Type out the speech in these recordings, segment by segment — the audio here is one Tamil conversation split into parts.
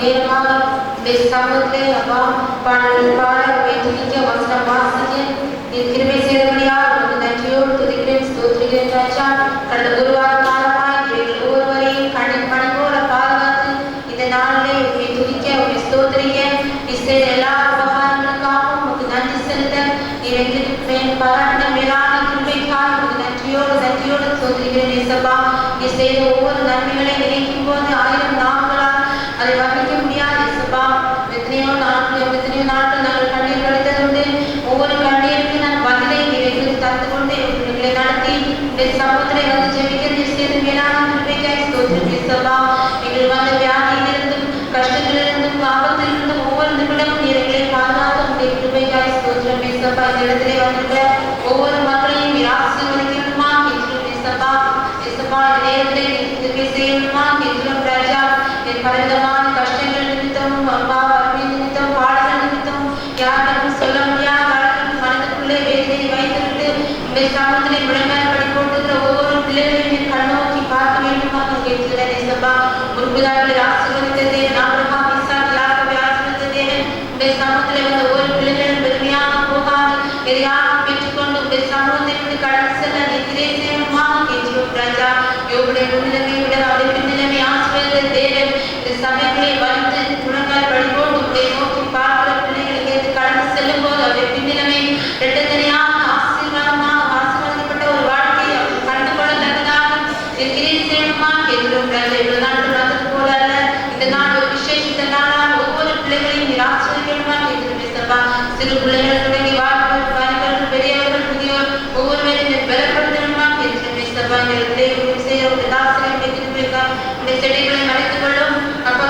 நேரமாக அப்பா பாடல் பாட வேண்டிய வசனம் வாசிக்க இருக்கிற எங்களுக்கு மேல் பாராட்டின மேலான கிருபைக்காக உமக்கு நன்றியோடு நன்றியோடு ஸ்தோத்திரிக்கிறேன் இயேசப்பா நீ செய்த ஒவ்வொரு நன்மைகளை நினைக்கும் போது ஆயிரம் நாட்களால் அதை வர்ணிக்க முடியாது இயேசப்பா எத்தனையோ நாட்கள் எத்தனையோ நாட்கள் நாங்கள் கண்ணீர் கழித்ததுண்டு ஒவ்வொரு கண்ணீருக்கு நான் பதிலை நீ எங்களுக்கு தந்து கொண்டு எங்களை நடத்தி இந்த சமூகத்தை வந்து ஜெபிக்க நீ செய்த மேலான கிருபைக்காய் ஸ்தோத்திரம் இயேசப்பா எங்கள் வந்த வியாதியிலிருந்தும் கஷ்டங்களிலிருந்தும் ஆபத்திலிருந்தும் ஒவ்வொரு நிமிடமும் நீர் எங்களை பாதுகாத்து உடைய கிருபைக்காய் ஸ்தோத்திரம் இயேசப்பா இந்த இடத்திலே வந்திருக்க ஒவ்வொரு மக்களையும் ஆசீர்வதிக்கணுமா கெஞ்சும் இயேசப்பா இயேசப்பா இந்த நேரத்திலே நீர் செய்யணுமா கெஞ்சும் ராஜா என் பலவிதமான கஷ்டங்கள் நிமித்தமும் அப்பா வறுமை நிமித்தம் பாடுகள் நிமித்தம் யாருக்கும் சொல்ல முடியாத அளவுக்கு மனதுக்குள்ளே வேதனை வைத்துவிட்டு இந்த போட்டுகிற ஒவ்வொரு பிள்ளைகளையும் கண்ணோக்கி பார்க்க வேண்டுமா கேட்கிறேன் ஒரு முன்புதாகளை ஆசீர்வதித்ததே നിലവിലെ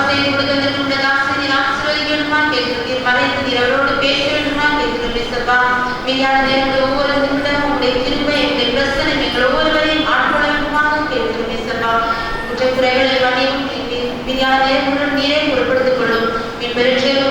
அப்பா செய்து கொடுக்க வந்திருக்கும் இந்த தாசனை ஆசீர்வதிக்கணுமா கேட்கிறீங்க அவரோடு பேச வேண்டுமா கேட்கிறோம் இயேசப்பா மீதான நேரங்கள் ஒவ்வொரு நிமிடமும் உடைய கிருபை எங்கள் பிரசனை எங்கள் ஒவ்வொருவரையும் ஆட்கொள்ள வேண்டுமாக கேட்கிறோம் இயேசப்பா குற்றக்குறைகளை வணிகம் மீதான நேரங்களுடன் நீரே பொருட்படுத்திக் கொள்ளும். என் பெருட்சியலும்